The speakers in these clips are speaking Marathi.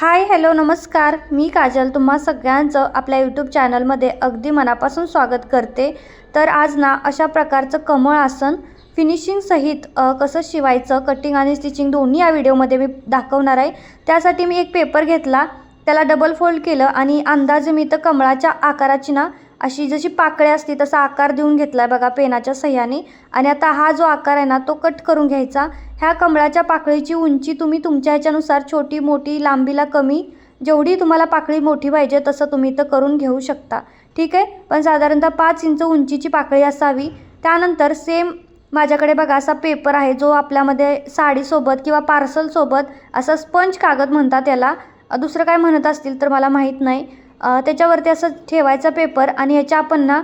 हाय हॅलो नमस्कार. मी काजल. तुम्हा सगळ्यांचं आपल्या यूट्यूब चॅनलमध्ये अगदी मनापासून स्वागत करते. तर आज ना अशा प्रकारचं कमळ आसन फिनिशिंगसहित कसं शिवायचं कटिंग आणि स्टिचिंग दोन्ही या व्हिडिओमध्ये मी दाखवणार आहे. त्यासाठी मी एक पेपर घेतला. त्याला डबल फोल्ड केलं आणि अंदाजे मी तर कमळाच्या आकाराची ना अशी जशी पाकळी असते तसा आकार देऊन घेतला आहे बघा पेनाच्या सह्याने. आणि आता हा जो आकार आहे ना तो कट करून घ्यायचा. ह्या कमळाच्या पाकळीची उंची तुम्ही तुमच्या ह्याच्यानुसार छोटी मोठी लांबीला कमी जेवढी तुम्हाला पाकळी मोठी पाहिजे तसं तुम्ही तर करून घेऊ शकता. ठीक आहे? पण साधारणतः पाच इंच उंचीची पाकळी असावी. त्यानंतर सेम माझ्याकडे बघा असा पेपर आहे जो आपल्यामध्ये साडीसोबत किंवा पार्सलसोबत असा स्पंज कागद म्हणतात याला. दुसरं काय म्हणत असतील तर मला माहीत नाही. त्याच्यावरती असं ठेवायचा पेपर आणि ह्याच्या आपण ना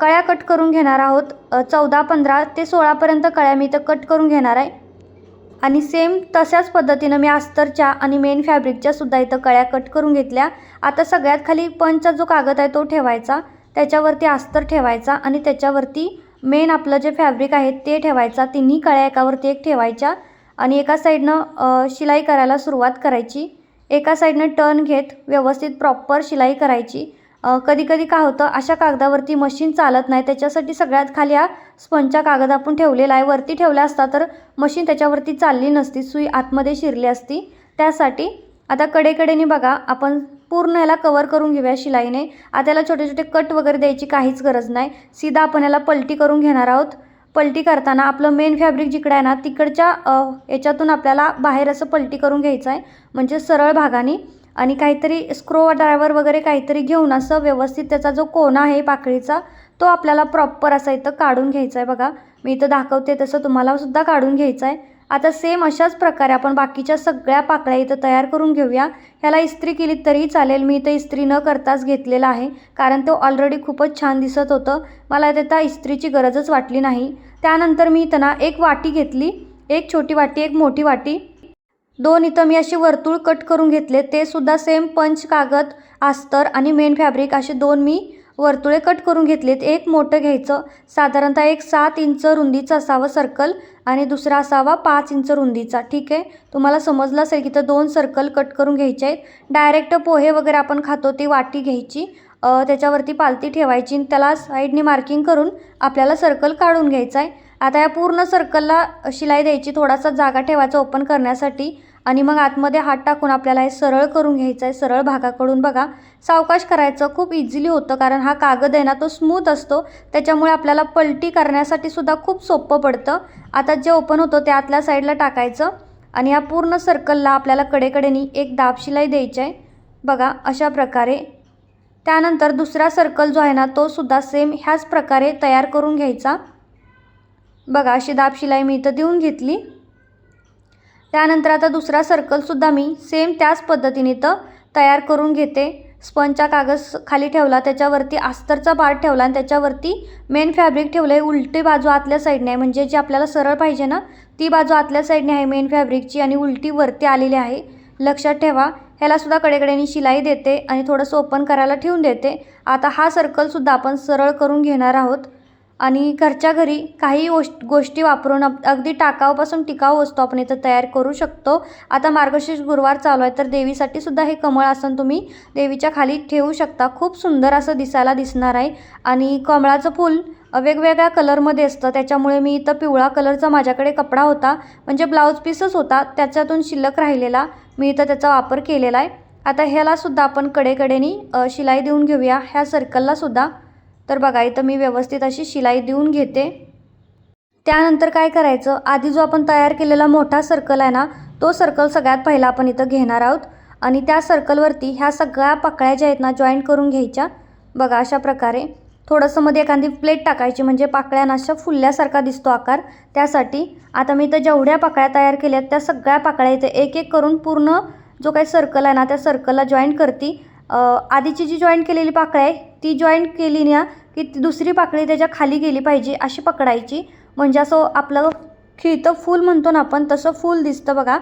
कळ्या कट करून घेणार आहोत. चौदा पंधरा ते सोळापर्यंत कळ्या मी इथं कट करून घेणार आहे. आणि सेम तशाच पद्धतीनं मी अस्तरच्या आणि मेन फॅब्रिकच्या सुद्धा इथं कळ्या कट करून घेतल्या. आता सगळ्यात खाली पंचचा जो कागद आहे तो ठेवायचा. त्याच्यावरती अस्तर ठेवायचा आणि त्याच्यावरती मेन आपलं जे फॅब्रिक आहे ते ठेवायचा. तिन्ही कळ्या एकावरती एक ठेवायच्या आणि एका साईडनं शिलाई करायला सुरुवात करायची. एका साईडनं टर्न घेत व्यवस्थित प्रॉपर शिलाई करायची. कधी कधी काय होतं अशा कागदावरती मशीन चालत नाही. त्याच्यासाठी सगळ्यात खाली हा स्पंजचा कागद आपण ठेवलेला आहे. वरती ठेवला असता तर मशीन त्याच्यावरती चालली नसती. सुई आतमध्ये शिरली असती. त्यासाठी आता कडेकडेने बघा आपण पूर्ण ह्याला कवर करून घेऊया शिलाईने. आता याला छोटे छोटे कट वगैरे द्यायची काहीच गरज नाही. सीधा आपण याला पलटी करून घेणार आहोत. पलटी करताना आपलं मेन फॅब्रिक जिकडं आहे ना तिकडच्या याच्यातून आपल्याला बाहेर असं पलटी करून घ्यायचं आहे. म्हणजे सरळ भागाने. आणि काहीतरी स्क्रो ड्रायव्हर वगैरे काहीतरी घेऊन असं व्यवस्थित त्याचा जो कोना आहे पाकळीचा तो आपल्याला प्रॉपर असा इथं काढून घ्यायचा आहे बघा. मी इथं दाखवते तसं तुम्हाला सुद्धा काढून घ्यायचं आहे. आता सेम अशाच प्रकारे आपण बाकीच्या सगळ्या पाकळ्या इथं तयार करून घेऊया. ह्याला इस्त्री केली तरी चालेल. मी इथं इस्त्री न करताच घेतलेला आहे कारण तो ऑलरेडी खूपच छान दिसत होतं. मला त्याचा इस्त्रीची गरजच वाटली नाही. त्यानंतर मी इथं ना एक वाटी घेतली. एक छोटी वाटी एक मोठी वाटी. दोन इथं मी असे वर्तुळ कट करून घेतले. ते सुद्धा सेम पंच कागद अस्तर आणि मेन फॅब्रिक असे दोन मी वर्तुळे कट करून घेतलेत. एक मोठं घ्यायचं. साधारणतः एक सात इंच रुंदीचं असावं सर्कल आणि दुसरा असावा पाच इंच रुंदीचा. ठीक आहे? तुम्हाला समजलं असेल की तर दोन सर्कल कट करून घ्यायचे आहेत. डायरेक्ट पोहे वगैरे आपण खातो ती वाटी घ्यायची. त्याच्यावरती पालती ठेवायची आणि त्याला साईडने मार्किंग करून आपल्याला सर्कल काढून घ्यायचा आहे. आता या पूर्ण सर्कलला शिलाई द्यायची. थोडासा जागा ठेवायचा ओपन करण्यासाठी. आणि मग आतमध्ये हात टाकून आपल्याला हे सरळ करून घ्यायचं आहे सरळ भागाकडून बघा. सावकाश करायचं खूप इझिली होतं कारण हा कागद आहे ना तो स्मूथ असतो. त्याच्यामुळे आपल्याला पलटी करण्यासाठी सुद्धा खूप सोपं पडतं. आता जे ओपन होतं ते आतल्या साईडला टाकायचं आणि या पूर्ण सर्कलला आपल्याला कडेकडेनी एक दाब शिलाई द्यायची आहे बघा अशा प्रकारे. त्यानंतर दुसरा सर्कल जो आहे ना तो सुद्धा सेम ह्याच प्रकारे तयार करून घ्यायचा. बघा अशी दाब शिलाई मी इथं देऊन घेतली. त्यानंतर आता दुसरा सर्कलसुद्धा मी सेम त्याच पद्धतीने इथं तयार करून घेते. स्पंजचा कागद खाली ठेवला त्याच्यावरती आस्तरचा पार्ट ठेवला आणि त्याच्यावरती मेन फॅब्रिक ठेवलं आहे उलटी बाजू आतल्या साईडने आहे. म्हणजे जी आपल्याला सरळ पाहिजे ना ती बाजू आतल्या साईडने आहे मेन फॅब्रिकची आणि उलटी वरती आलेली आहे. लक्षात ठेवा ह्यालासुद्धा कडेकडेने शिलाई देते आणि थोडंसं ओपन करायला ठेवून देते. आता हा सर्कलसुद्धा आपण सरळ करून घेणार आहोत. आणि घरच्या घरी काही गोष्ट गोष्टी वापरून अप अगदी टाकाऊपासून टिकाऊ वस्तू आपण इथं तयार करू शकतो. आता मार्गशीर्ष गुरुवार चालू आहे तर देवीसाठी सुद्धा हे कमळ आसन तुम्ही देवीच्या खाली ठेवू शकता. खूप सुंदर असं दिसायला दिसणार आहे. आणि कमळाचं फूल वेगवेगळ्या कलरमध्ये असतं. त्याच्यामुळे मी इथं पिवळा कलरचा माझ्याकडे कपडा होता. म्हणजे ब्लाऊज पीसच होता. त्याच्यातून शिल्लक राहिलेला मी इथं त्याचा वापर केलेला आहे. आता ह्यालासुद्धा आपण कडेकडेनी शिलाई देऊन घेऊया. ह्या सर्कललासुद्धा तर बघा इथं मी व्यवस्थित अशी शिलाई देऊन घेते. त्यानंतर काय करायचं? आधी जो आपण तयार केलेला मोठा सर्कल आहे ना तो सर्कल सगळ्यात पहिला आपण इथं घेणार आहोत. आणि त्या सर्कलवरती ह्या सगळ्या पाकळ्या ज्या आहेत ना जॉईंट करून घ्यायच्या. बघा अशा प्रकारे. थोडंसं मध्ये एखादी प्लेट टाकायची म्हणजे पाकळ्यांना अशा फुलल्यासारखा दिसतो आकार. त्यासाठी आता मी इथं जेवढ्या पाकळ्या तयार केल्या आहेत त्या सगळ्या पाकळ्या इथे एक एक करून पूर्ण जो काही सर्कल आहे ना त्या सर्कलला जॉईंट करते. आधीची जी जॉईंट केलेली पाकळ्या आहे ती जॉईंट केली ना की ती दुसरी पाकळी त्याच्याखाली गेली पाहिजे अशी पकडायची. म्हणजे असं आपलं खिळतं फूल म्हणतो ना आपण तसं फूल दिसतं बघा.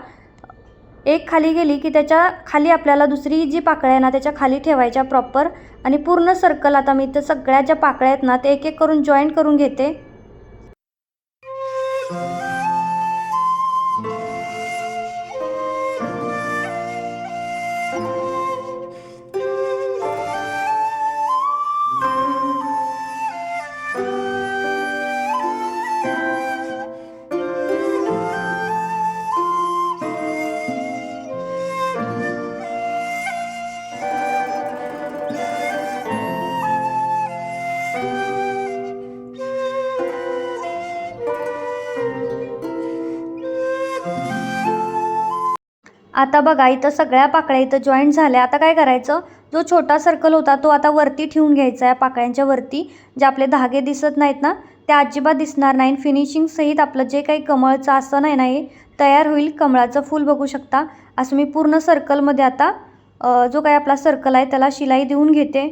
एक खाली गेली की त्याच्याखाली आपल्याला दुसरी जी पाकळ्या आहे ना त्याच्याखाली ठेवायच्या प्रॉपर आणि पूर्ण सर्कल आता मी तर सगळ्या ज्या पाकळ्या आहेत ना ते एक एक करून जॉईंट करून घेते. आता बघा इथं सगळ्या पाकळ्या इथं जॉईंट झाल्या. आता काय करायचं? जो छोटा सर्कल होता तो आता वरती ठेवून घ्यायचा आहे पाकळ्यांच्या वरती. जे आपले धागे दिसत नाहीत ना ते अजिबात दिसणार नाही. फिनिशिंग सहित आपलं जे काही कमळचं आसन आहे ना हे तयार होईल. कमळाचं फूल बघू शकता. असं मी पूर्ण सर्कलमध्ये आता जो काही आपला सर्कल आहे त्याला शिलाई देऊन घेते.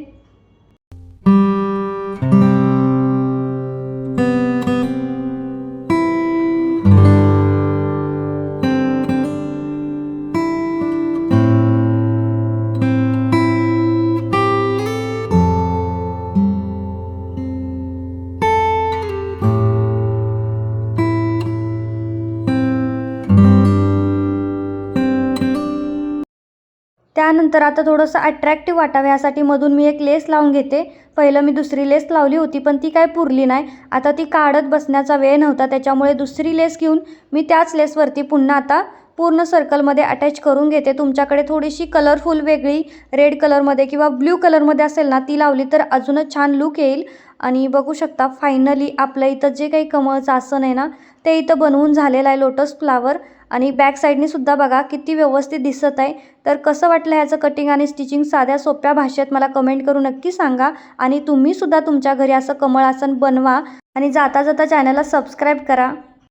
त्यानंतर आता थोडंसं अट्रॅक्टिव्ह वाटावं यासाठी मधून मी एक लेस लावून घेते. पहिलं मी दुसरी लेस लावली होती पण ती काय पुरली नाही. आता ती काढत बसण्याचा वेळ नव्हता त्याच्यामुळे दुसरी लेस घेऊन मी त्याच लेसवरती पुन्हा आता पूर्ण सर्कलमध्ये अटॅच करून घेते. तुमच्याकडे थोडीशी कलरफुल वेगळी रेड कलरमध्ये किंवा ब्ल्यू कलरमध्ये असेल ना ती लावली तर अजूनच छान लुक येईल. आणि बघू शकता फायनली आपलं इथं जे काही कमळचं आसन आहे ना ते इथं बनवून झालेलं आहे लोटस फ्लावर आणि बॅक साईडनी सुद्धा बघा किती व्यवस्थित दिसत आहे. तर कसं वाटलं ह्याचं कटिंग आणि स्टिचिंग साध्या सोप्या भाषेत मला कमेंट करून नक्की सांगा. आणि तुम्हीसुद्धा तुमच्या घरी असं कमळ आसन बनवा. आणि जाता जाता चॅनलला सबस्क्राईब करा.